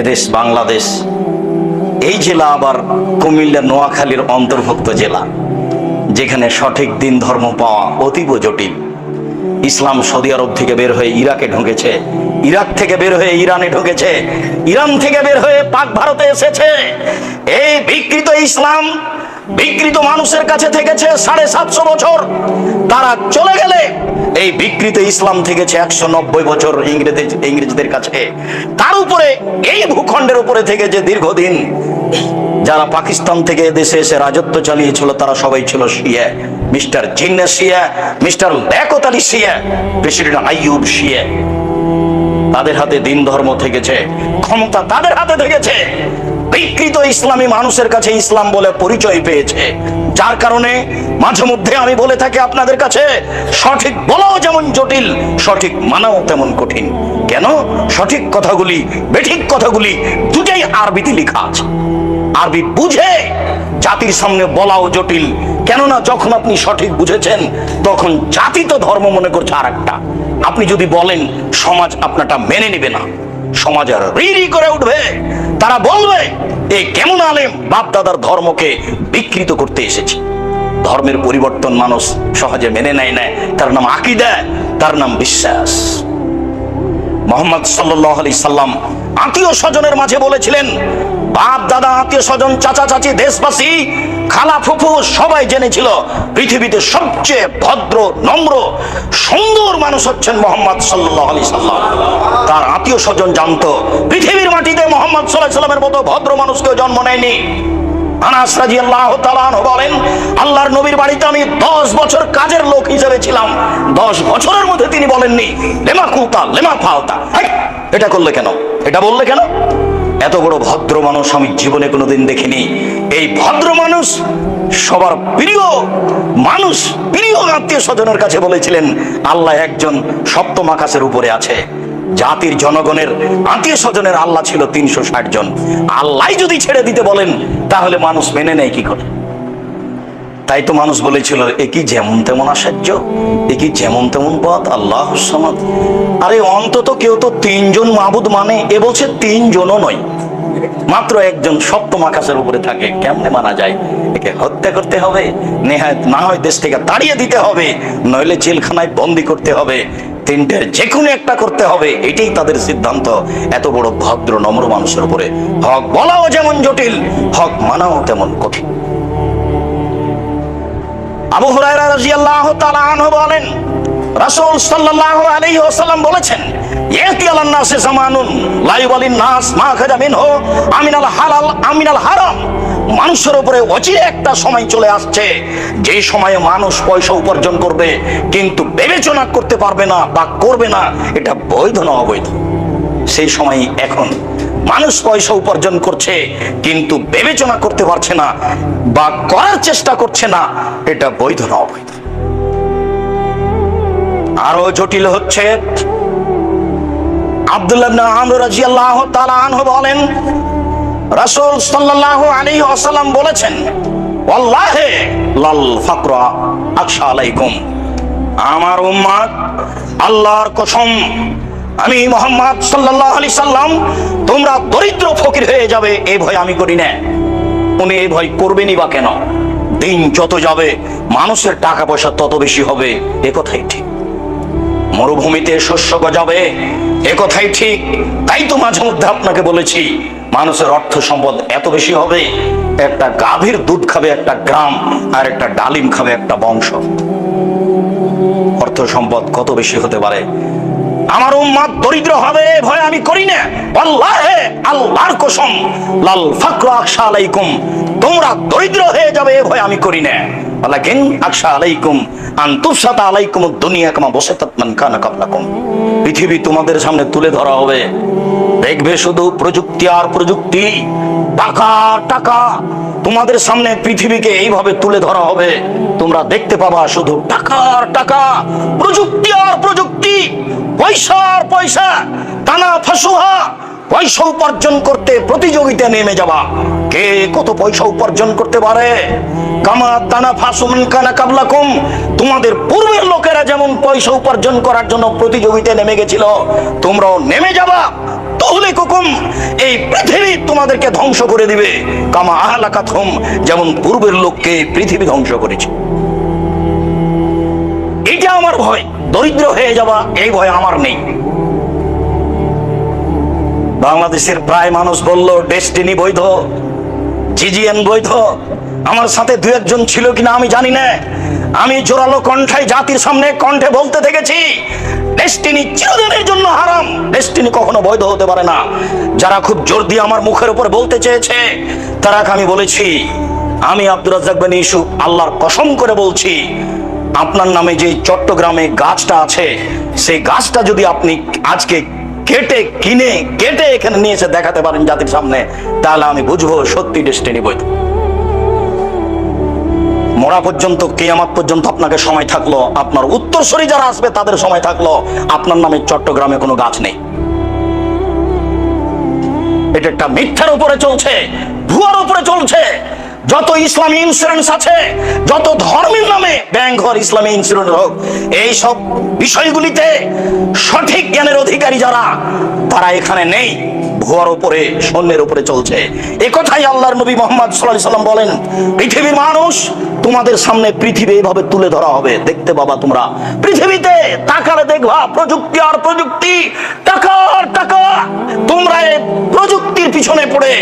এদেশ বাংলাদেশ, এই জেলা আবার কুমিল্লা নোয়াখালীর অন্তর্ভুক্ত জেলা, যেখানে সঠিক দিন ধর্ম পাওয়া অতীব জটিল। ইসলাম সৌদি আরব থেকে বের হয়ে ইরাকে ঢুকেছে, ইরাক থেকে বের হয়ে ইরানে ঢুকেছে, ইরান থেকে বের হয়ে পাক ভারতে এসেছে। এই বিকৃত ইসলাম বিকৃত মানুষের কাছে থেকেছে সাড়ে সাতশো বছর। তারা চলে গেলে এই বিকৃত ইসলাম থেকেছে একশো নব্বই বছর ইংরেজ ইংরেজদের কাছে, তার উপরে, এই ভূখণ্ডের উপরে থেকে যে দীর্ঘদিন যারা পাকিস্তান থেকে দেশে এসে রাজত্ব চালিয়েছিল, তারা সবাই ছিল শিয়া। মিস্টার জিন্না শিয়া, মিস্টার লেকত আলী শিয়া, প্রেসিডেন্ট আইয়ুব শিয়া। তাদের হাতে দিন ধর্ম থেকেছে, ক্ষমতা তাদের হাতে থেকেছে। বিকৃত ইসলামী মানুষের কাছে ইসলাম বলে পরিচয় পেয়েছে। যার কারণে মাঝে মধ্যে আমি বলে থাকি আপনাদের কাছে, সঠিক বলাও যেমন জটিল, সঠিক মানাও তেমন কঠিন। কেন? সঠিক কথাগুলি, বেঠিক কথাগুলি দুটাই আরবিতে লেখা আছে। আরবি বুঝে জাতির সামনে বলাও জটিল। কেননা যখন আপনি সঠিক বুঝেছেন, তখন জাতি তো ধর্ম মনে করছে আর একটা আপনি যদি বলেন, সমাজ আপনারটা মেনে নেবে না। সমাজ আর করে উঠবে। তারা বলবে এই কেমন আলেম বাপ দাদার ধর্মকে বিকৃত করতে এসেছে। ধর্মের পরিবর্তন মানুষ সহজে মেনে নেয় না। তার নাম আকিদা, তার নাম বিশ্বাস। মোহাম্মদ সাল্লাহ আলি সাল্লাম আত্মীয় স্বজনের মাঝে বলেছিলেন বাপ দাদা আত্মীয় স্বজন, চাচা, চাচি, দেশবাসী, খালা, ফুফু সবাই জেনেছিল পৃথিবীতে সবচেয়ে ভদ্র, নম্র, সুন্দর মানুষ হচ্ছেন মোহাম্মদ সাল্লাহ আলি সাল্লাম। আত্মীয় স্বজন জানতো। পৃথিবীর মাটিতে মোহাম্মদ সাল্লাহ সাল্লামের মতো ভদ্র মানুষকেও জন্ম নেয়নি। আনাস রাদিয়াল্লাহু তাআলা বলেন, আল্লাহর নবীর বাড়িতে আমি 10 বছর কাজের লোক হিসেবে ছিলাম। 10 বছরের মধ্যে তিনি বলেননি, লেমা কুতা, লেমা ফাওতা এটা করলে কেন? এটা বললে কেন? এত বড় ভদ্র মানুষ আমি জীবনে কোনোদিন দেখিনি। এই ভদ্র মানুষ সবার প্রিয় মানুষ, প্রিয় আত্মীয় স্বজনের কাছে বলেছিলেন, আল্লাহ একজন সপ্তম আকাশের উপরে আছে। জাতির জনগণের আত্মীয় স্বজনের আল্লাহ ছিল তিনশো ষাট জন। আল্লাহ যদি ছেড়ে দিতে বলেন, তাহলে মানুষ মেনে নেয় কি করে? তাই তো মানুষ বলেছিল, এ কি যেমন তেমন আশ্চর্য, এ কি যেমন তেমন পথ, আল্লাহ আরে অন্তত কেউ তো তিনজন মাবুদ মানে এ বলছে তিনজনও নয়। মাত্র একজন সপ্তম আকাশের উপরে থাকে, কেমনে মানা যায়? একে হত্যা করতে হবে, নেহায়ত না হয় দেশ থেকে তাড়িয়ে দিতে হবে, নইলে জেলখানায় বন্দি করতে হবে। তিনটের যে কোনো একটা করতে হবে, এটাই তাদের সিদ্ধান্ত। এত বড় ভদ্র, নম্র মানুষের উপরে। হক বলাও যেমন জটিল, হক মানাও তেমন কঠিন। আবু হুরায়রা রাদিয়াল্লাহু তাআলা আনহু বলেন, রাসূল সাল্লাল্লাহু আলাইহি ওয়াসাল্লাম বলেছেন, ইয়াতি নাসে জামানুন, লা ইউবালিন নাস মা খাজা মিনহু আমিনাল হালাল, আমিনাল হারাম। মানুষের উপরে অচিরে একটা সময় চলে আসছে। যে সময়ে মানুষ পয়সা উপার্জন করবে, কিন্তু বিবেচনা করতে পারবে না বা করবে না, এটা বৈধ না অবৈধ। সেই সময় এখন মানুষ পয়সা উপার্জন করছে, কিন্তু বিবেচনা করতে পারছে না বা করার চেষ্টা করছে না, এটা বৈধ না অবৈধ। আরও জটিল হচ্ছে, আব্দুল্লাহ রাদিয়াল্লাহু তাআলা বলেন রাসূল সাল্লাল্লাহু আলাইহি ওয়াসাল্লাম বলেছেন, ওয়াল্লাহি লাল ফাকরা আমার উম্মাত, আল্লাহর কসম, আমি মোহাম্মদ সাল্লাল্লাহু আলাইহি সাল্লাম, তোমরা দরিদ্র ফকির হয়ে যাবে এই ভয় আমি করি না। উনি এই ভয় করবেনই বা কেন? দিন যত যাবে, মানুষের টাকা পয়সা তত বেশি হবে, এ কথাই ঠিক। মরুভূমিতে শস্য গজাবে, এ কথাই ঠিক। তাই তো মাঝে মধ্যে আপনাকে বলেছি, মানুষের অর্থ সম্পদ এত বেশি হবে, একটা গাভীর দুধ খাবে একটা গ্রাম, আর একটা ডালিম খাবে একটা বংশ। অর্থ সম্পদ কত বেশি হতে পারে? আমার উম্মাদ দরিদ্র হবে, ভয় আমি করি না। আল্লাহে আল্লাহর কসম, লাল আকশা আলাইকুম, তোমরা দরিদ্র হয়ে যাবে ভয় আমি করি না। আকশা আলাইকুম আলাইকুম দুনিয়া মান কানা পৃথিবী তোমাদের সামনে তুলে ধরা হবে। দেখবে শুধু প্রযুক্তি আর প্রযুক্তি। টাকা টাকা। তোমাদের সামনে পৃথিবীকে এইভাবে তুলে ধরা হবে। তোমরা দেখতে পাবা শুধু টাকা আর টাকা। প্রযুক্তি আর প্রযুক্তি। পয়সা আর পয়সা। টানা ফাঁসুহা। পয়সা উপার্জন করতে প্রতিযোগিতা নেমে যাবা। কে কত পয়সা উপার্জন করতে পারে? কামা তানা ফাসুমিন কানা কাবলাকুম। তোমাদের পূর্বের লোকেরা যেমন পয়সা উপার্জন করার জন্য প্রতিযোগিতায় নেমে গেছিল, তোমরাও নেমে যাবা। তাহলে এই পৃথিবী তোমাদেরকে ধ্বংস করে দিবে। কামা যেমন পূর্বের লোককে পৃথিবী ধ্বংস করেছে। এটা আমার ভয়, দরিদ্র হয়ে যাওয়া, এই ভয় আমার নেই। বাংলাদেশের প্রায় মানুষ বলল ডেস্টিনি বৈধ জিজিএন বৈধ, আমার সাথে দু একজন ছিল কিনা আমি জানি না। আমি জোরালো কণ্ঠায় জাতির সামনে কণ্ঠে বলতে থেকেছি ডেস্টিনি হারাম ডেস্টিনি কখনো বৈধ হতে পারে না। যারা খুব জোর দিয়ে আমার মুখের উপর বলতে চেয়েছে তারা আমি বলেছি, আমি আব্দুর রাজ্জাক ইসু আল্লাহর কসম করে বলছি, আপনার নামে যে চট্টগ্রামে গাছটা আছে, সেই গাছটা যদি আপনি আজকে কেটে, কিনে, কেটে এখানে নিয়ে এসে দেখাতে পারেন জাতির সামনে, তাহলে আমি বুঝব সত্যি ডেস্টিনি বৈধ। মরা পর্যন্ত, কেয়ামাত পর্যন্ত আপনাকে সময় থাকল, আপনার উত্তরসূরি যারা আসবে তাদের সময় থাকল, আপনার নামে চট্টগ্রামে কোনো গাছ নেই। এটা একটা মিথ্যার উপরে চলছে, ভুয়ার উপরে চলছে। যত ইসলামী ইন্স্যুরেন্স আছে, যত ধর্মের নামে ব্যাংক হওয়ার ইসলামী ইন্স্যুরেন্স হোক, এই সব বিষয়গুলিতে সঠিক জ্ঞানের অধিকারী যারা, তারা এখানে নেই। ভুয়ার উপরে সৈন্যের উপরে চলছে। এ কথাই আল্লাহর নবী মোহাম্মদ সাল্লাহ সাল্লাম বলেন, পৃথিবীর মানুষ তোমাদের সামনে পৃথিবী এইভাবে তুলে ধরা হবে। দেখতে বাবা তোমরা, পৃথিবীতে তাকালে দেখবা প্রযুক্তি আর প্রযুক্তি টাকা টাকা তোমরা প্রযুক্তির পিছনে পড়ে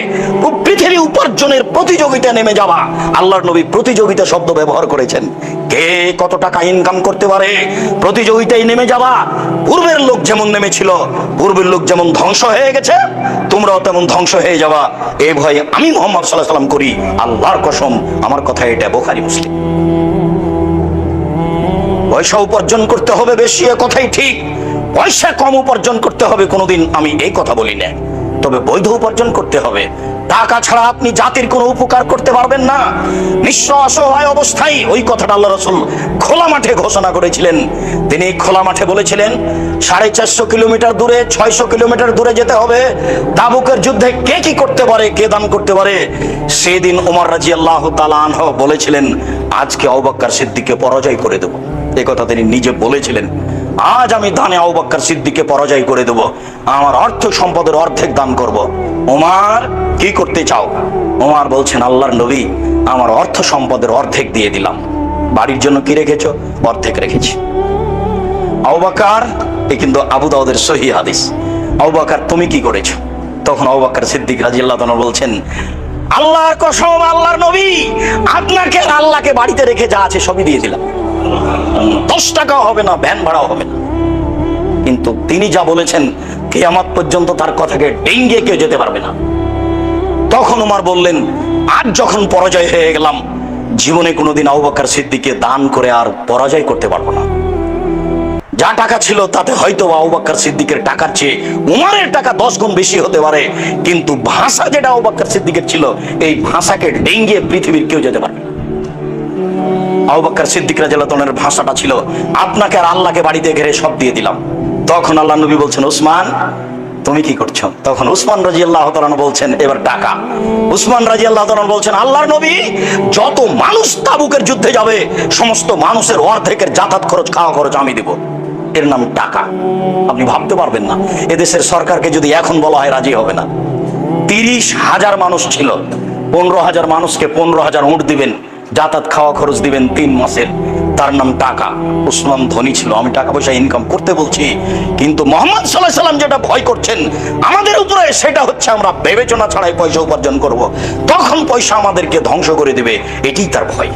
পৃথিবী উপার্জনের প্রতিযোগিতা নেমে যাবা। আল্লাহর নবী প্রতিযোগিতা শব্দ ব্যবহার করেছেন। কে কত টাকা ইনকাম করতে পারে? প্রতিযোগিতায় নেমে যাবা। পূর্বের লোক যেমন নেমেছিল, পূর্বের লোক যেমন ধ্বংস হয়ে গেছে তোমরাও তেমন ধ্বংস হয়ে যাওয়া। এ ভয়ে আমি মোহাম্মদ সাল্লাহ সাল্লাম করি। আল্লাহর কসম, আমার কথা এটা বোখারি মুসলিম। পয়সা উপার্জন করতে হবে বেশি, এ কথাই ঠিক। পয়সা কম উপার্জন করতে হবে, কোনোদিন আমি এই কথা বলি না তবে বৈধ উপার্জন করতে হবে। টাকা ছাড়া আপনি জাতির কোনো উপকার করতে পারবেন না। নিঃস্ব অসহায় অবস্থায় ওই কথাটা আল্লাহ রসুল খোলা মাঠে ঘোষণা করেছিলেন। তিনি খোলা মাঠে বলেছিলেন, সাড়ে চারশো কিলোমিটার দূরে, ছয়শো কিলোমিটার দূরে যেতে হবে। তাবুকের যুদ্ধে কে কি করতে পারে, কে দান করতে পারে? সেদিন ওমর রাজি আল্লাহ তালাহ বলেছিলেন, আজকে অবাক্কার সিদ্দিকে পরাজয় করে দেব। এ কথা তিনি নিজে বলেছিলেন। আজ আমি দানে আউবাক্কার সিদ্দিকে পরাজয় করে দেব। আমার অর্থ সম্পদের অর্ধেক দান করব। ওমার কি করতে চাও? ওমার বলছেন, আল্লাহর নবী, আমার অর্থ সম্পদের অর্ধেক দিয়ে দিলাম। বাড়ির জন্য কি রেখেছো? অর্ধেক রেখেছি। আউবাকার এ কিন্তু আবু দাউদের সহি হাদিস। আউবাকার তুমি কি করেছ? তখন আউবাকার সিদ্দিক রাজিয়াল্লাহ বলছেন, আল্লাহর কসম, আল্লাহর নবী, আপনাকে আল্লাহকে বাড়িতে রেখে যা আছে সবই দিয়ে দিলাম। দশ টাকাও হবে না, ভ্যান ভাড়াও হবে না। কিন্তু তিনি যা বলেছেন, কেয়ামাত পর্যন্ত তার কথাকে ডেঙ্গিয়ে কেউ যেতে পারবে না। তখন উমার বললেন, আজ যখন পরাজয় হয়ে গেলাম, জীবনে কোনোদিন আউবাকার সিদ্দিকে দান করে আর পরাজয় করতে পারব না। যা টাকা ছিল, তাতে হয়তো আউবাক্কার সিদ্দিকের টাকার চেয়ে উমারের টাকা দশ গুণ বেশি হতে পারে। কিন্তু ভাষা যেটা আউবাক্কার সিদ্দিকের ছিল, এই ভাষাকে ডেঙ্গিয়ে পৃথিবীর কেউ যেতে পারবে না আউবাক্কার সিদ্দিক রাজালাতনের ভাষাটা ছিল, আপনাকে আর আল্লাহকে বাড়িতে ঘেরে সব দিয়ে দিলাম। তখন আল্লাহ নবী বলছেন উসমান তুমি কি করছ? তখন উসমান রাজি আল্লাহ বলছেন, এবার টাকা উসমান রাজি আল্লাহ বলছেন, আল্লাহর নবী, যত মানুষ তাবুকের যুদ্ধে যাবে, সমস্ত মানুষের অর্ধেকের যাতায়াত খরচ, খাওয়া খরচ আমি দেব। এর নাম টাকা। আপনি ভাবতে পারবেন না, এদেশের সরকারকে যদি এখন বলা হয় রাজি হবে না। তিরিশ হাজার মানুষ ছিল, পনেরো হাজার মানুষকে পনেরো হাজার উঠ দিবেন। যাতায়াত খাওয়া খরচ দিবেন তিন মাসের। তার নাম টাকা। উসমান ধনী ছিল। আমি টাকা পয়সা ইনকাম করতে বলছি। কিন্তু মোহাম্মদ সাল্লাহ সাল্লাম যেটা ভয় করছেন, আমাদের উপরে সেটা হচ্ছে আমরা বিবেচনা ছাড়াই পয়সা উপার্জন করব। তখন পয়সা আমাদেরকে ধ্বংস করে দেবে। এটি তার ভয়।